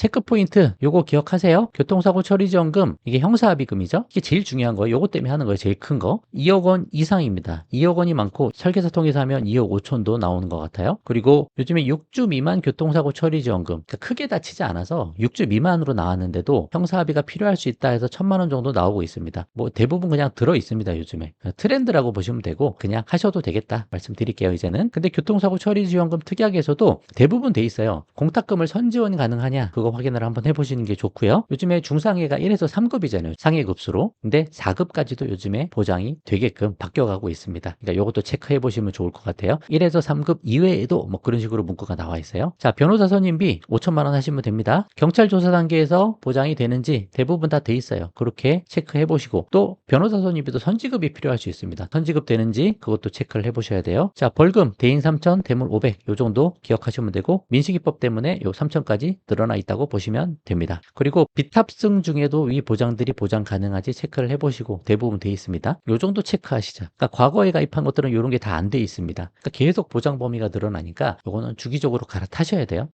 체크 포인트 요거 기억하세요. 교통사고 처리 지원금 이게 형사합의금이죠. 이게 제일 중요한 거예요. 요거 때문에 하는 거예요. 제일 큰 거. 2억 원 이상입니다. 2억 원이 많고 설계사 통해서 하면 2억 5천도 나오는 것 같아요. 그리고 요즘에 6주 미만 교통사고 처리 지원금 그러니까 크게 다치지 않아서 6주 미만으로 나왔는데도 형사합의가 필요할 수 있다 해서 천만 원 정도 나오고 있습니다. 뭐 대부분 그냥 들어 있습니다. 요즘에 트렌드라고 보시면 되고 그냥 하셔도 되겠다 말씀드릴게요. 이제는 근데 교통사고 처리 지원금 특약에서도 대부분 돼 있어요. 공탁금을 선지원 가능하냐 그거 확인을 한번 해보시는 게 좋고요. 요즘에 중상해가 1에서 3급이잖아요. 상해급수로. 근데 4급까지도 요즘에 보장이 되게끔 바뀌어가고 있습니다. 그러니까 이것도 체크해 보시면 좋을 것 같아요. 1에서 3급 이외에도 뭐 그런 식으로 문구가 나와 있어요. 자, 변호사 선임비 5천만 원 하시면 됩니다. 경찰 조사 단계에서 보장이 되는지 대부분 다 돼 있어요. 그렇게 체크해 보시고 또 변호사 선임비도 선지급이 필요할 수 있습니다. 선지급 되는지 그것도 체크를 해 보셔야 돼요. 자, 벌금 대인 3천, 대물 500 요 정도 기억하시면 되고 민식이법 때문에 요 3천까지 늘어나 있다고 보시면 됩니다. 그리고 비탑승 중에도 이 보장들이 보장 가능한지 체크를 해보시고 대부분 돼 있습니다. 요 정도 체크하시죠. 그러니까 과거에 가입한 것들은 이런 게 다 안 돼 있습니다. 그러니까 계속 보장 범위가 늘어나니까 요거는 주기적으로 갈아타셔야 돼요.